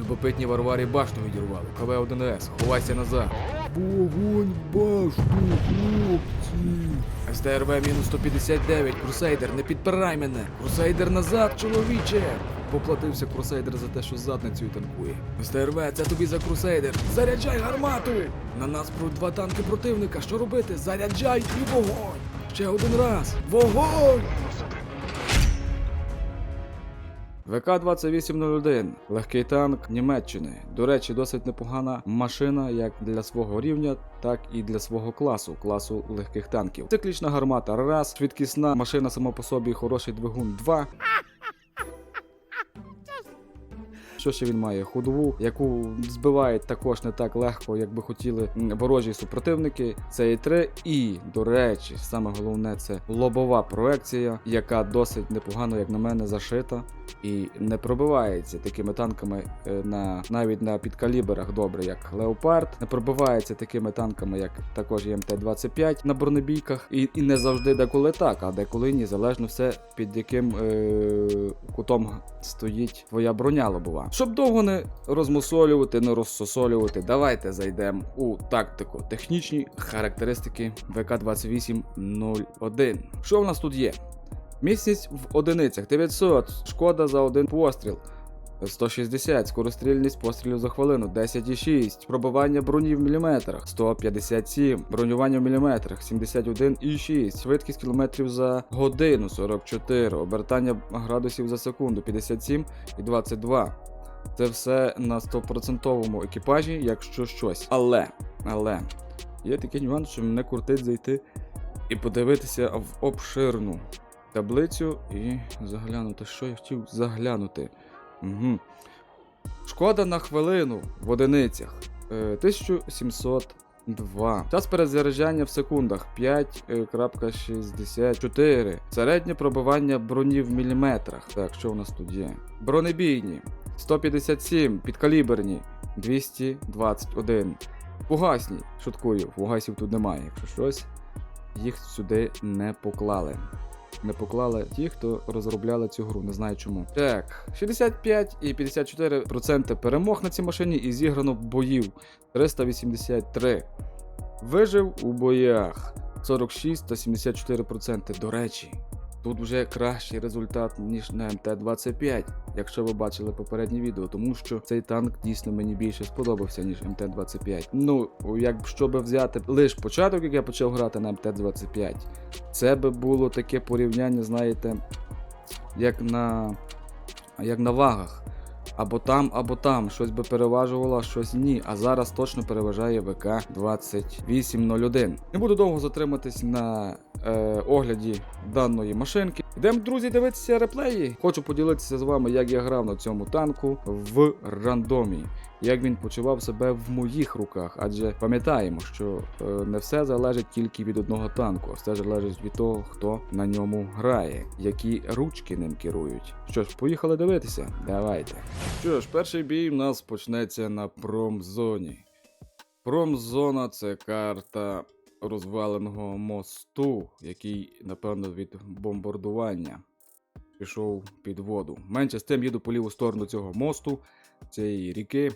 Любопитні Варварі башню відірвали. КВ-1С, ховайся назад. Вогонь в башню, хлопці. СТРВ мінус 159, Крусейдер, не підпирай мене! Крусейдер назад, чоловіче! Поплатився Крусейдер за те, що задницею танкує. СТРВ, це тобі за Крусейдер! Заряджай гармату! На нас про два танки противника. Що робити? Заряджай і вогонь! Ще один раз! Вогонь! ВК-2801 легкий танк Німеччини. До речі, досить непогана машина як для свого рівня, так і для свого класу, класу легких танків. Циклічна гармата раз, швидкісна машина сама по собі, хороший двигун 2. Що ще він має? Ходову, яку збивають також не так легко, як би хотіли ворожі супротивники. Це і 3 І, до речі, саме головне це лобова проекція, яка досить непогано, як на мене, зашита і не пробивається такими танками е, на навіть на підкаліберах добре, як Леопард, не пробивається такими танками, як також і МТ-25 на бронебійках, і, і не завжди деколи так, а деколи ні, залежно все під яким е, кутом стоїть твоя броня лобова. Щоб довго не розмусолювати, не розсосолювати, давайте зайдемо у тактику. Технічні характеристики ВК-2801. Що в нас тут є? Міцність в одиницях. 900, шкода за один постріл. 160, скорострільність пострілів за хвилину. 10,6, пробивання броні в міліметрах. 157, бронювання в міліметрах. 71,6, швидкість кілометрів за годину. 44, обертання градусів за секунду. 57 і 22. Це все на 100% екіпажі, якщо щось. Але, але, є такий нюанс, що мене куртить зайти і подивитися в обширну таблицю і заглянути, що я хотів заглянути. Угу. Шкода на хвилину в одиницях е, 1702. Час перезаряджання в секундах 5,64. Середнє пробивання броні в міліметрах. Так, що у нас тут є? Бронебійні 157, підкаліберні 221. Фугасні, шуткую, фугасів тут немає, якщо щось, їх сюди не поклали не поклали ті, хто розробляли цю гру, не знаю чому. Так, 65 і 54% перемог на цій машині і зіграно боїв 383. Вижив у боях 46 та 74%. До речі, тут вже кращий результат, ніж на МТ-25, якщо ви бачили попереднє відео, тому що цей танк дійсно мені більше сподобався, ніж МТ-25. Ну, якщо би взяти лише початок, як я почав грати на МТ-25, це би було таке порівняння, знаєте, як на, як на вагах. Або там, або там. Щось би переважувало, щось ні. А зараз точно переважає ВК 2801. Не буду довго затриматись на е, огляді даної машинки. Йдемо, друзі, дивитися реплеї. Хочу поділитися з вами, як я грав на цьому танку в рандомі. Як він почував себе в моїх руках, адже пам'ятаємо, що е, не все залежить тільки від одного танку, а все залежить від того, хто на ньому грає, які ручки ним керують. Що ж, поїхали дивитися? Давайте. Що ж, перший бій у нас почнеться на промзоні. Промзона це карта розваленого мосту, який, напевно, від бомбардування пішов під воду. Менше з тим їду по ліву сторону цього мосту, цієї ріки,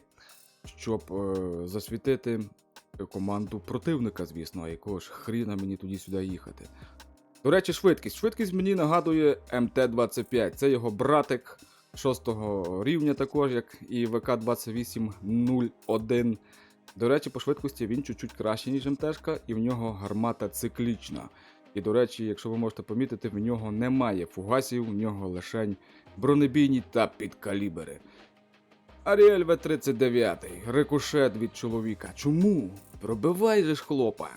щоб е, засвітити команду противника, звісно, а якого ж хріна мені туди-сюди їхати. До речі, швидкість. Швидкість мені нагадує МТ-25. Це його братик 6 рівня, також як і ВК-2801. До речі, по швидкості він чуть-чуть кращий, ніж МТшка, і в нього гармата циклічна. І до речі, якщо ви можете помітити, в нього немає фугасів, в нього лишень бронебійні та підкалібери. Аріель В-39, рикошет від чоловіка. Чому? Пробивай же ж хлопа.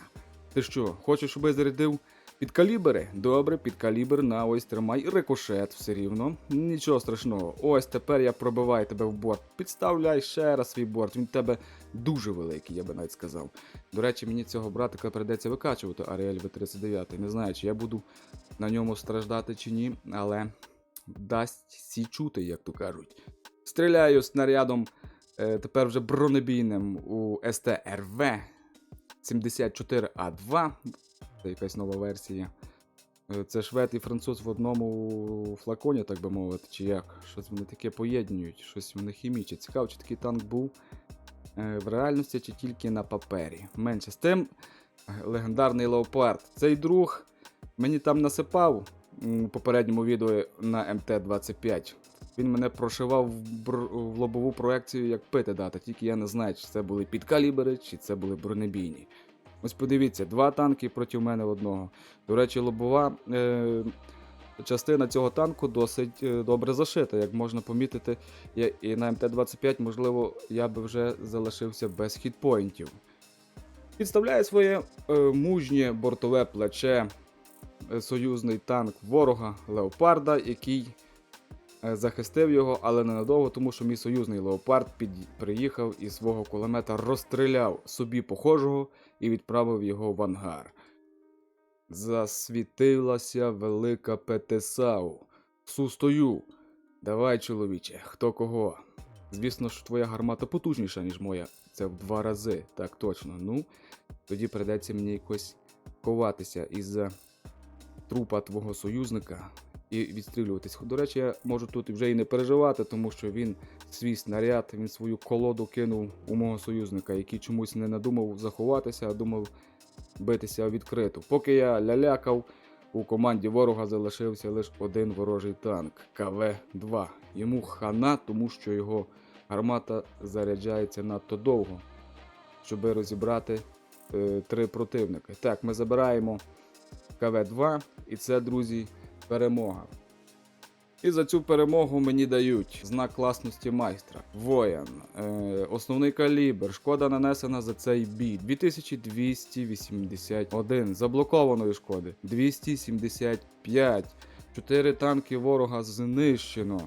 Ти що, хочеш, щоб я зарядив підкалібери? Добре, підкалібр на ось тримай рикошет все рівно. Нічого страшного. Ось тепер я пробиваю тебе в борт. Підставляй ще раз свій борт. Він в тебе дуже великий, я би навіть сказав. До речі, мені цього братика прийдеться викачувати Аріель В-39. Не знаю, чи я буду на ньому страждати чи ні, але дасть сі чути, як то кажуть. Стріляю снарядом е, тепер вже бронебійним у СТРВ 74А2. Це якась нова версія. Е, Це швед і француз в одному флаконі, так би мовити, чи як. Щось вони таке поєднують, щось вони хімічать. Цікаво, чи такий танк був е, в реальності, чи тільки на папері. Менше з тим, легендарний леопард. Цей друг мені там насипав в попередньому відео на МТ-25. Він мене прошивав в, бр- в лобову проекцію, як пити дати, тільки я не знаю, чи це були підкалібри, чи це були бронебійні. Ось подивіться, два танки проти мене одного. До речі, лобова е, частина цього танку досить е, добре зашита, як можна помітити. Я, і на МТ-25, можливо, я би вже залишився без хітпоінтів. Підставляє своє е, мужнє бортове плече е, союзний танк ворога Леопарда, який захистив його, але ненадовго, тому що мій союзний леопард під... приїхав і свого кулемета розстріляв собі похожого і відправив його в ангар. Засвітилася велика ПТСАУ. Сустою. Давай, чоловіче, хто кого. Звісно ж, твоя гармата потужніша, ніж моя. Це в два рази, так точно. Ну, тоді придеться мені якось ховатися із-за трупа твого союзника і відстрілюватись. До речі, я можу тут вже і не переживати, тому що він свій снаряд, він свою колоду кинув у мого союзника, який чомусь не надумав заховатися, а думав битися відкрито. Поки я лялякав, у команді ворога залишився лише один ворожий танк КВ-2. Йому хана, тому що його гармата заряджається надто довго, щоб розібрати е, три противники. Так, ми забираємо КВ-2, і це, друзі, перемога. І за цю перемогу мені дають знак класності майстра, воїн, е, основний калібр, шкода нанесена за цей бій 2281, заблокованої шкоди 275, 4 танки ворога знищено.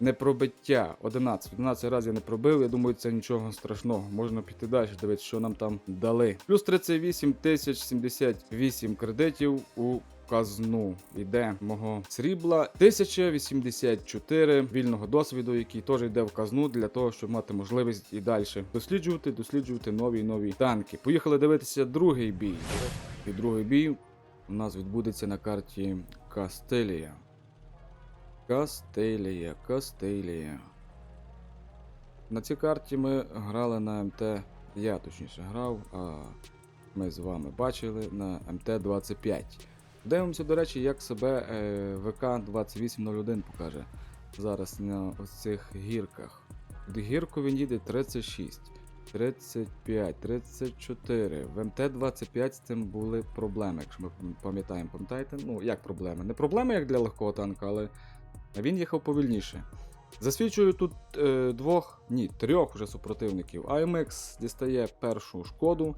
Непробиття 11. 11 разів я не пробив. Я думаю, це нічого страшного. Можна піти далі, дивитися, що нам там дали. Плюс 38 тисяч 78 кредитів у казну йде мого срібла. 1084 вільного досвіду, який теж йде в казну для того, щоб мати можливість і далі досліджувати, досліджувати нові і нові танки. Поїхали дивитися другий бій. І другий бій у нас відбудеться на карті Кастелія. Кастелія, Кастелія. На цій карті ми грали на МТ. Я точніше грав, а ми з вами бачили на МТ-25. Дивимося, до речі, як себе е, ВК-2801 покаже зараз на цих гірках. До гірку він їде 36, 35, 34. В МТ-25 з цим були проблеми, якщо ми пам'ятаємо. Пам'ятаєте? Ну, як проблеми? Не проблеми, як для легкого танка, але він їхав повільніше. Засвідчую тут е, двох, ні, трьох вже супротивників. AMX дістає першу шкоду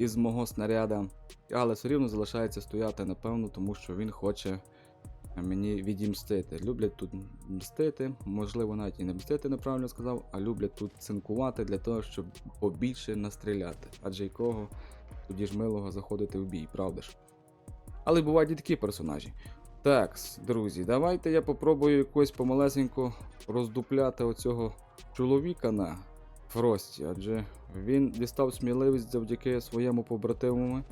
із мого снаряда, але все рівно залишається стояти, напевно, тому що він хоче мені відімстити. Люблять тут мстити, можливо, навіть і не мстити, неправильно сказав, а люблять тут цинкувати для того, щоб побільше настріляти. Адже якого тоді ж милого заходити в бій, правда ж? Але бувають і такі персонажі. Так, друзі, давайте я попробую якось помалесенько роздупляти оцього чоловіка на Фрості, адже він дістав сміливість завдяки своєму побратиму,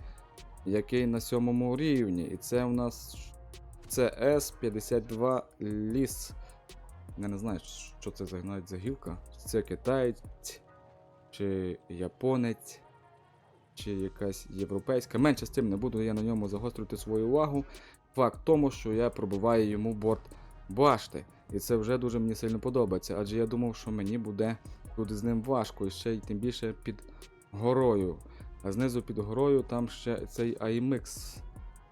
який на сьомому рівні. І це у нас CS52 ліс. Я не знаю, що це за навіть гілка. Це китаєць, чи японець, чи якась європейська. Менше з цим не буду я на ньому загострювати свою увагу. Факт тому, що я пробиваю йому борт башти. І це вже дуже мені сильно подобається, адже я думав, що мені буде тут з ним важко, і ще й тим більше під горою. А знизу під горою там ще цей AIMX,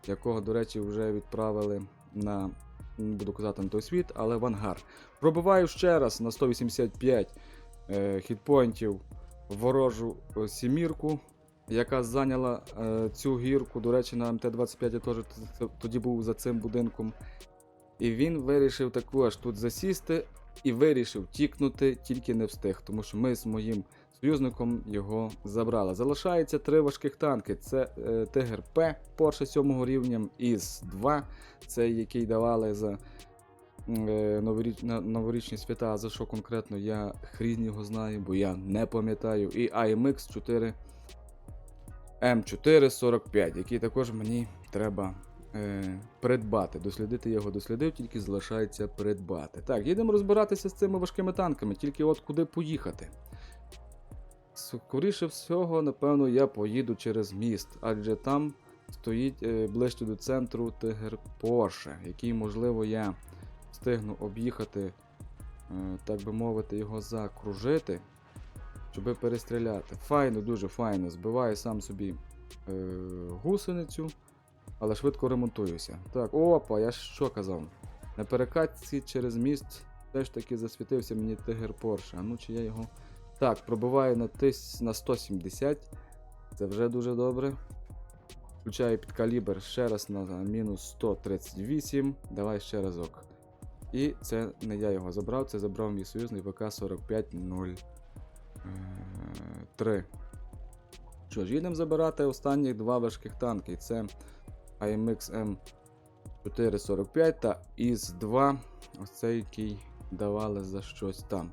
якого, до речі, вже відправили на, не буду казати на той світ, але в ангар. Пробиваю ще раз на 185 е, хітпоінтів ворожу е, сімірку, яка зайняла е, цю гірку. До речі, на МТ-25 я теж тоді був за цим будинком. І він вирішив також тут засісти і вирішив тікнути, тільки не встиг, тому що ми з моїм союзником його забрали. Залишається три важких танки: це е, Тигр П Порше 7 рівня, ІС-2, це який давали за е, новоріч, новорічні свята. За що конкретно я хрін його знаю, бо я не пам'ятаю. І AMX 4 М445, який також мені треба е, придбати. Дослідити його дослідив, тільки залишається придбати. Так, їдемо розбиратися з цими важкими танками, тільки от куди поїхати. Скоріше всього, напевно, я поїду через міст, адже там стоїть е, ближче до центру Тигр Порше, який, можливо, я встигну об'їхати, е, так би мовити, його закружити, щоби перестріляти. Файно, дуже файно. Збиваю сам собі е, гусеницю, але швидко ремонтуюся. Так, опа, я що казав? На перекатці через міст теж таки засвітився мені Тигр Порше. А ну чи я його. Так, пробиваю на, тис... на 170. Це вже дуже добре. Включаю під калібр ще раз на мінус 138. Давай ще разок. І це не я його забрав, це забрав мій союзний ВК 4503. Що ж, їдемо забирати останніх два важких танки. Це AMX M445 та ІС-2. Ось цей, який давали за щось там.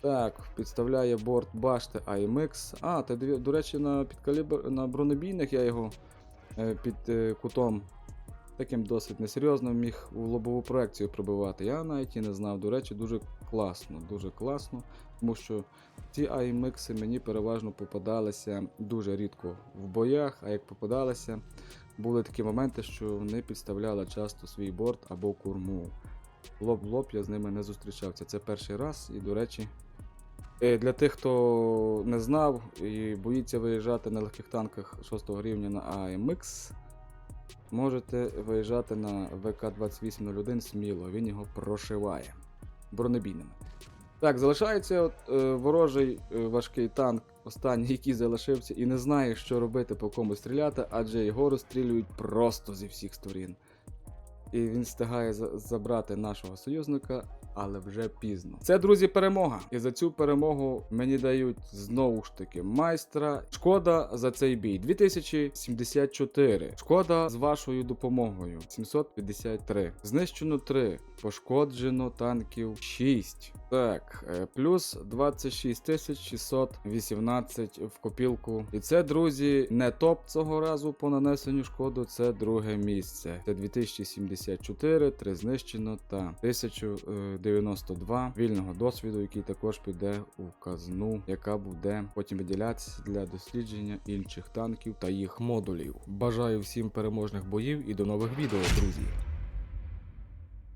Так, підставляє борт башти AMX. А, та до речі, на підкалібр на бронебійних я його е, під е, кутом таким досить несерйозно міг у лобову проекцію пробивати. Я навіть і не знав. До речі, дуже класно, дуже класно, тому що ці AMX мені переважно попадалися дуже рідко в боях, а як попадалися, були такі моменти, що вони підставляли часто свій борт або курму. Лоб в лоб я з ними не зустрічався. Це перший раз, і, до речі, е, для тих, хто не знав і боїться виїжджати на легких танках 6 рівня на AMX, можете виїжджати на ВК-2801 сміло, він його прошиває бронебійними. Так, залишається от, е, ворожий е, важкий танк, останній, який залишився, і не знає, що робити, по кому стріляти, адже його розстрілюють просто зі всіх сторін. І він встигає за- забрати нашого союзника, але вже пізно. Це, друзі, перемога. І за цю перемогу мені дають знову ж таки майстра. Шкода за цей бій 2074. Шкода з вашою допомогою 753. Знищено 3. Пошкоджено танків 6. Так, е, плюс 26 618 в копілку. І це, друзі, не топ цього разу по нанесенню шкоду, це друге місце. Це 2074, 3 знищено та 1092 вільного досвіду, який також піде у казну, яка буде потім виділятися для дослідження інших танків та їх модулів. Бажаю всім переможних боїв і до нових відео, друзі.